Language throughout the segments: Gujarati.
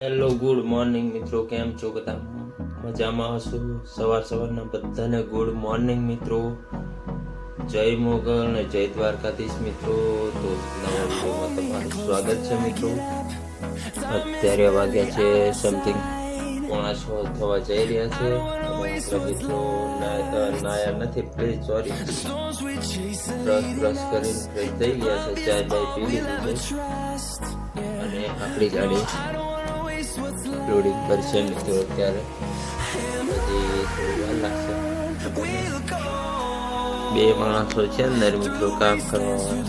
હેલો ગુડ મોર્નિંગ મિત્રો. કેમ છો બધા? મજામાં હશો? સવાર સવારના બધાને ગુડ મોર્નિંગ મિત્રો. જય મોગલ અને જય દ્વારકાધીશ, મિત્રો. તો નવા વિડીયોમાં તમારું સ્વાગત છે, મિત્રો. અત્યારે વાગ્યા છે સમથિંગ પોણા છ થવા જઈ રહ્યા છે. અને મિત્રો નાયા નથી પ્લીઝ સોરી બ્રશ બ્રશ કરીને ફ્રેશ થઈ ગયા છે. ચાય બાય પી લીધી અને આપણી ગાડી લોડિંગ કરશે મિત્રો અત્યારે બે માણસો છે અંદર મિત્રો કામ કરવાનું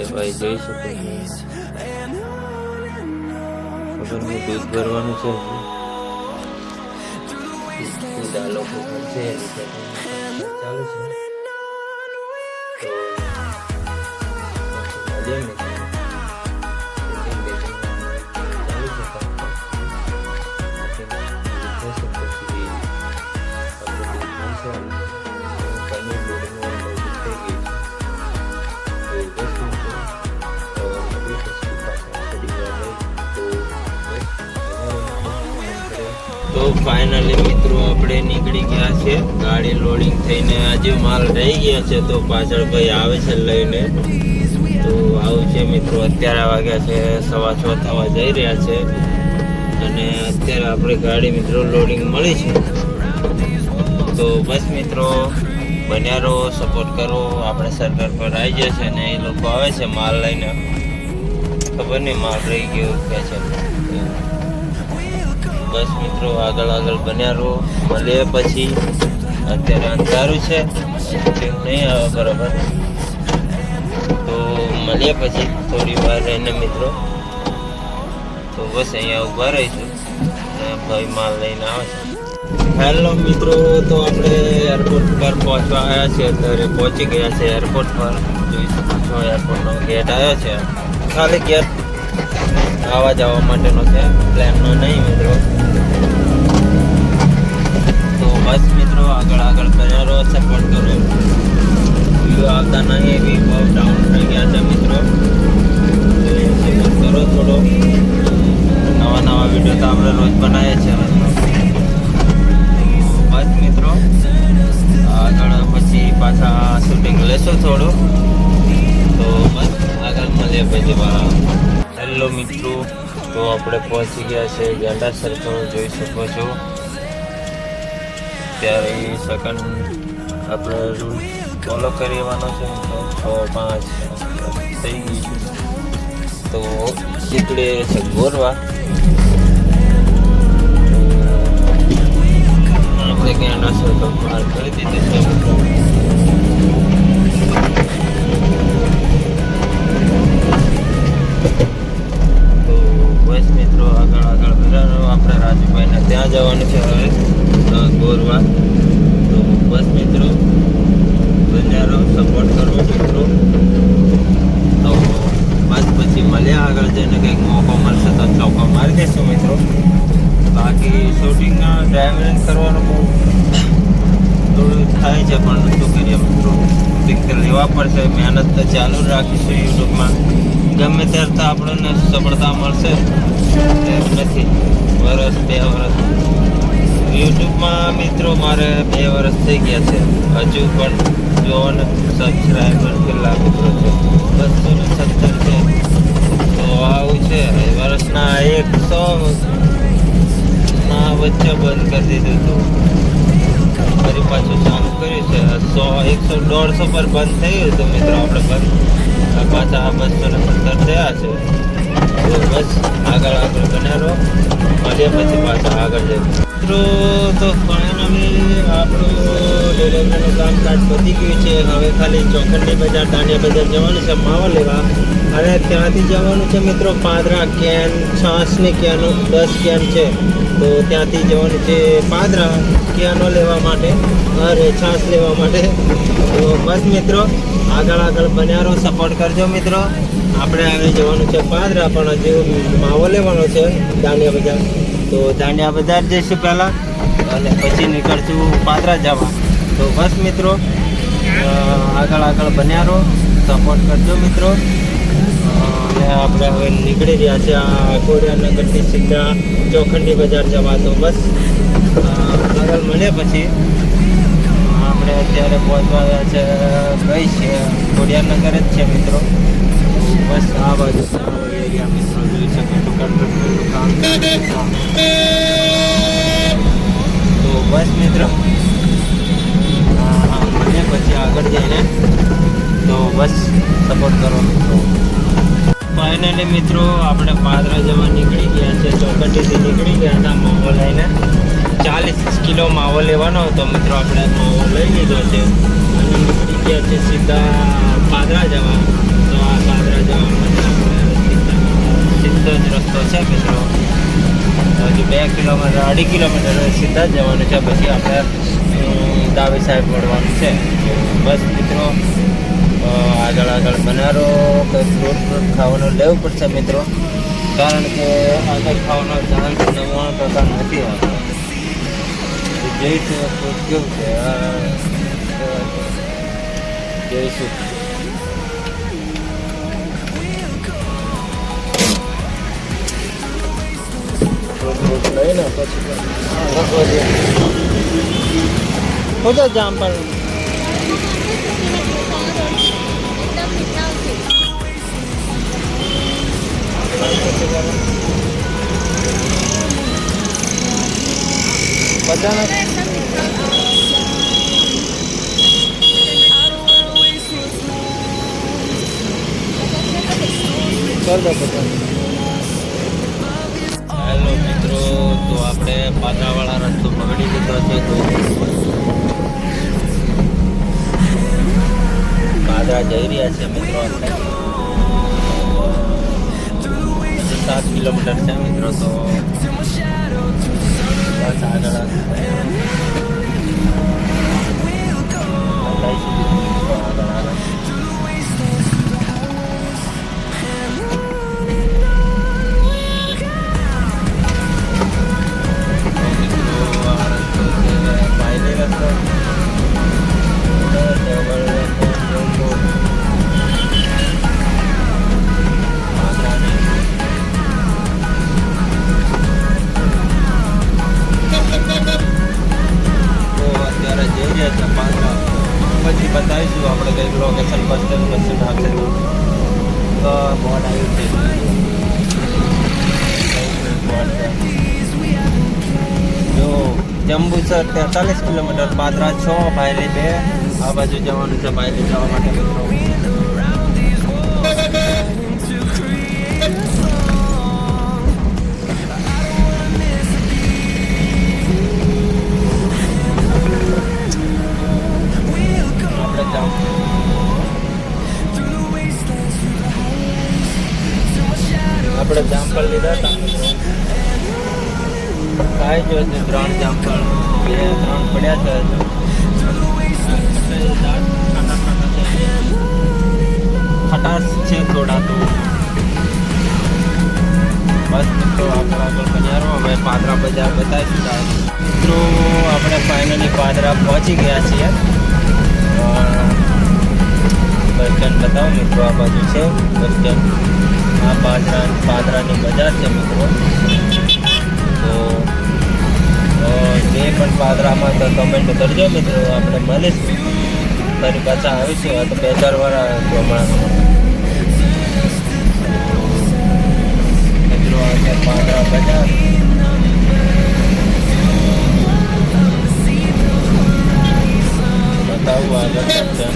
એ ભાઈ જોઈ શકો. ખબર નહીં દૂધ ભરવાનું છે. આ છે તો ફાઇનલી મિત્રો આપણે નીકળી ગયા છે. ગાડી લોડિંગ થઈને આજે માલ રહી ગયા છે તો પાછળ ભાઈ આવે છે લઈને. તો આવું છે મિત્રો અત્યારે વાગ્યા છે, સવા છ થવા જઈ રહ્યા છે. અને અત્યારે આપણે ગાડી મિત્રો લોડિંગ મળી છે. તો બસ મિત્રો, બન્યા રહો સપોર્ટ કરો. આપણે સરકાર પર આવી જાય છે અને એ લોકો આવે છે માલ લઈને. ખબર નહીં માલ રહી ગયો કે છે. બસ મિત્રો, આગળ આગળ બન્યા રહો. મળીએ પછી. અત્યારે અંધારું છે. નહીં આવે બરાબર. તો મળીએ પછી થોડી વાર રહીને મિત્રો. તો બસ અહીંયા ઊભા રહીશું. ભાઈ માલ લઈને આવે. છે હેલો મિત્રો, તો આપણે એરપોર્ટ પર પહોંચવા આવ્યા છે અત્યારે પહોંચી ગયા છે એરપોર્ટ પર. એરપોર્ટનો ગેટ આવ્યો છે. ખાલી ગેટ આવવા જવા માટેનો છે. પ્લેનનો નહીં મિત્રો. બસ મિત્રો, આગળ આગળ બન્યા રહો સપોર્ટ કરો વ્યૂ આવતા નહીં, એવી બહુ ડાઉન થઈ ગયા છે મિત્રો. સપોર્ટ કરો થોડો નવા નવા વીડિયો તો આપણે રોજ બનાવીએ છીએ. બસ મિત્રો, આગળ પછી પાછા શૂટિંગ લેશું થોડું. તો બસ, આગળ મળીએ પાછા હેલો મિત્રો, તો આપણે પહોંચી ગયા છે ગેંડા સર્કલ જોઈ શકો છો. ત્યારે એ સેકન્ડ આપણે રૂલ ફોલો કરી લેવાનો છે, તો છ, પાંચ થઈ ગઈ તો નીકળે છે ગોરવા. સપોર્ટ કરો મિત્રો. તો બસ પછી મળ્યા આગળ જઈને કંઈક મોકો મળશે તો ચોકો મારી દેશું મિત્રો. બાકી શૂટિંગના ડ્રાઇવિંગ કરવાનું બહુ થોડું થાય છે, પણ શું કરીએ મિત્રો? પિક્ચર લેવા પડશે, મહેનત તો ચાલુ રાખીશું યુટ્યુબમાં. ગમે ત્યારે તો આપણને સફળતા મળશે. એવું નથી. વરસ બે વરસ યુટ્યુબમાં મિત્રો મારે બે વર્ષ થઈ ગયા છે. હજુ પણ ને સબસ્ક્રાઈબર કેટલા મિત્રો છે? બસો ને સત્તર છે. તો આવું છે. વર્ષના એકસો ના વચ્ચે બંધ કરી દીધું હતું. ફરી પાછું ચાલુ કર્યું છે. સો, એકસો, દોઢસો પર બંધ થયું હતું મિત્રો. આપણે બંધ. પાછા બસો ને સત્તર થયા છે. બસ, આગળ આગળ રહો મળીએ પછી પાછા આગળ જઈએ. મિત્રો, તો ફાઇનલી આપણું ડિલિવરીનું કામકાજ પતી ગયું છે. હવે ખાલી ચોકંડી બજાર દાંડિયા બજાર જવાનું છે, માવા લેવા. અને ત્યાંથી જવાનું છે મિત્રો પાદરા કેન, છાસની કેનો, દસ કેન છે. તો ત્યાંથી જવાનું છે પાદરા કેનો લેવા માટે અરે છાસ લેવા માટે. તો બસ મિત્રો, આગળ આગળ બન્યારો સપોર્ટ કરજો મિત્રો. આપણે હવે જવાનું છે પાદરા, પણ હજુ માવો લેવાનો છે દાંડિયા બજાર. તો દાંડિયા બજાર જઈશું પહેલાં અને પછી નીકળશું પાદરા જવા. તો બસ મિત્રો આગળ આગળ બન્યા રહો સપોર્ટ કરજો મિત્રો. અને આપણે હવે નીકળી રહ્યા છે આ કોડિયાનગરથી સીધા ચોખંડી બજાર જવા. તો બસ આગળ મળે પછી આપણે અત્યારે પહોંચવા છે કઈ છે કોડિયાનગર જ છે મિત્રો. બસ આ બાજુ સારો જોઈ શકો. તો બસ મિત્રો. મને પછી આગળ જઈને તો બસ સપોર્ટ કરો મિત્રો ફાઇનલી મિત્રો, આપણે પાદરા જવા નીકળી ગયા છે. ચોકટીથી નીકળી ગયા હતા માવો લઈને. ચાલીસ કિલો માવો લેવાનો હતો મિત્રો, આપણે માવો લઈ લીધો છે. અને નીકળી ગયા છે સીધા પાદરા જવા. સીધા જ રસ્તો છે મિત્રો હજુ બે કિલોમીટર અઢી કિલોમીટર સીધા જ જવાનું છે પછી આપણે દાવી સાહેબ મળવાનું છે બસ મિત્રો આગળ આગળ બનારો કંઈ ફ્રૂટ ફ્રૂટ ખાવાનું લેવું પડશે મિત્રો કારણ કે આગળ ખાવાનો ચાન્સ નવ્વાણું ટકા નથી આવતો જોઈશું કેવું છે જોઈશું ફ્રૂટ પછી તો જામ પણ. બધાના કર દો બધા રસ્તો પકડી લીધો છે તો પાદરા જઈ રહ્યા છે મિત્રો. સાત કિલોમીટર છે મિત્રો, તો બસ આગળ. જંબુસર તેતાલીસ કિલોમીટર પાદરા છ ભાયલી બે. આ બાજુ જવાનું છે ભાયલી જવા માટે મિત્રો. આપણે જામ પર લીધા હતા. ખાઈ જો છે, ત્રણ જામફળ બે, ત્રણ પડ્યા છે. ખટાશ છે થોડા તો. બસ મિત્રો આગળ આગળ બજારો હવે પાદરા બજાર બતાવી તારે. મિત્રો, આપણે ફાઇનલી પાદરા પહોંચી ગયા છીએ. બસ સ્ટેન્ડ બતાવો મિત્રો, આ બાજુ છે. બસ આ પાદરા, પાદરાની બજાર છે મિત્રો. અ, જે પણ પાદરામાં તો કમેન્ટ કરજો મિત્રો આપણે મળીશું ફરી પાછા આવીશું આ તો બે ચાર વાર પ્રમાણ મિત્રો આ છે પાદરા બજાર બતાવું આગળ છે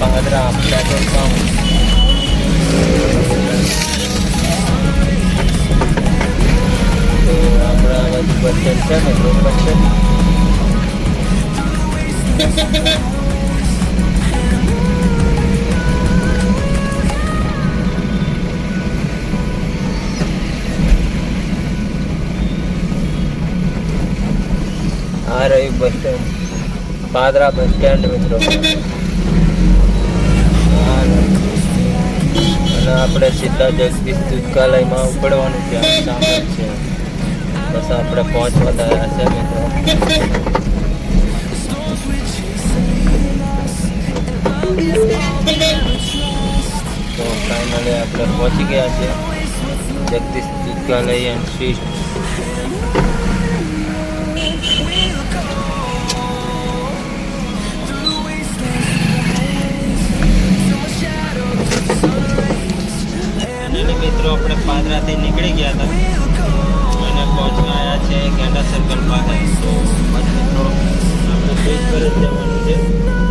પાદરા પેટ્રોલ પંપ છે ને બસ આ રહ્યું bus stand Padra bus stand મિત્રો. અને આપણે સીધા જગદીશ દુકાલયમાં ઉપડવાનું ત્યાં સામે છે. બસ આપણે પહોંચવા તૈયાર છે મિત્રો. તો ફાઇનલી આપણે પહોંચી ગયા છે જગદીશ વિદ્યાલય એન્ડ સ્વીટ અને મિત્રો આપણે પાદરાથી નીકળી ગયા હતા બીજ જવાનું છે.